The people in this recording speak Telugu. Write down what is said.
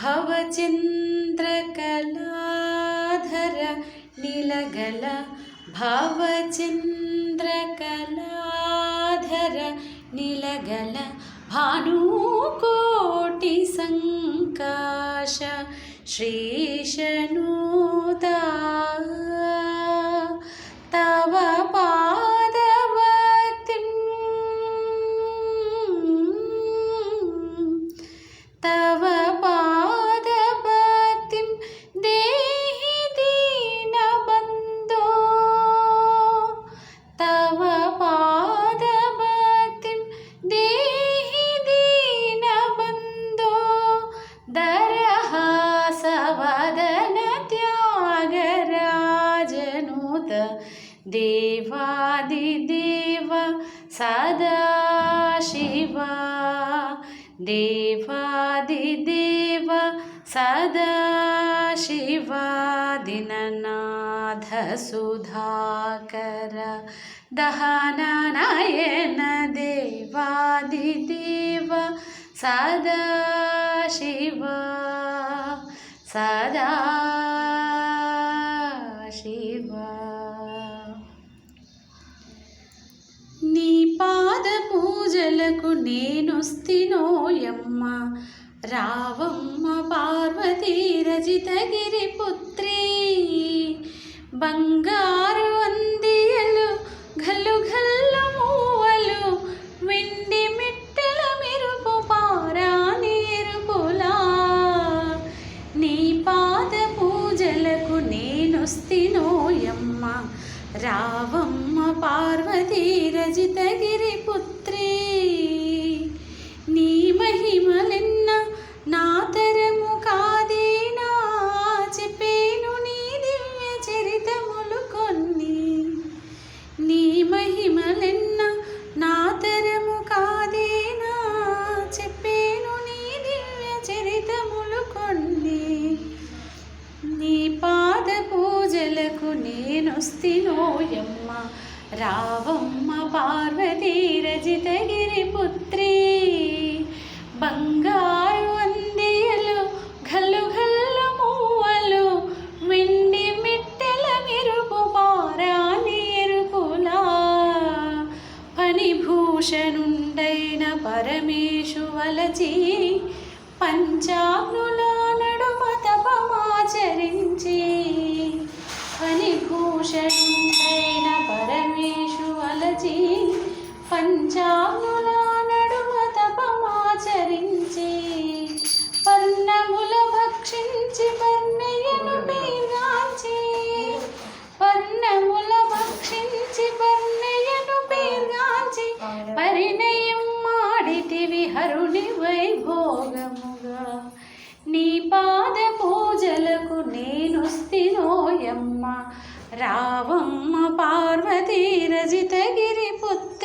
भवचिन्द्रकला धर नीलगल भवचिन्द्रकलाधर निलगल भानुकोटिसङ्काश श्रीशनुदा देवादिदेव सदा शिवा। दिवादिदेवा सदा शिवा। दिननाथ सुधाकर। दहनायन देवादिव सदा शिव। सदा పూజలకు నేనొస్తినోయమ్మ రావమ్మ పార్వతీ రజితగిరి పుత్రి. బంగారు అందియలు గల్లు గల్లు మూవలు వెండి మిట్టల మెరుపు పారా నేరుపులా. నీ పాద పూజలకు నేనొస్తినోయమ్మ రావమ్మ పార్వతీ రజితగిరి పుత్రి. నీకు నేనొస్తినోయమ్మ రావమ్మ పార్వతీ రజితగిరి పుత్రి. బంగారు అందియలు గల్లు గల్లు మూవలు వెండి మిట్టెల మెరుపు పారాని ఎరుపులా. ఫణిభూషణుండైన పరమేశు వలచి పంచాగ్నుల ఫణిభూషణుండైన పరమేశు అలచి పంచాముల నడుమ తపమాచరించి పర్ణముల భక్షించి పర్ణయను పేర్గాంచి పర్ణముల భక్షించి పర్ణయను పేర్గాంచి పరిణయం మాడితివి హరుని వైభోగముగా. నీ పాద పూజలకు నేనొస్తినోయమ్మ రావమ్మ పార్వతీ రజితగిరి పుత్ర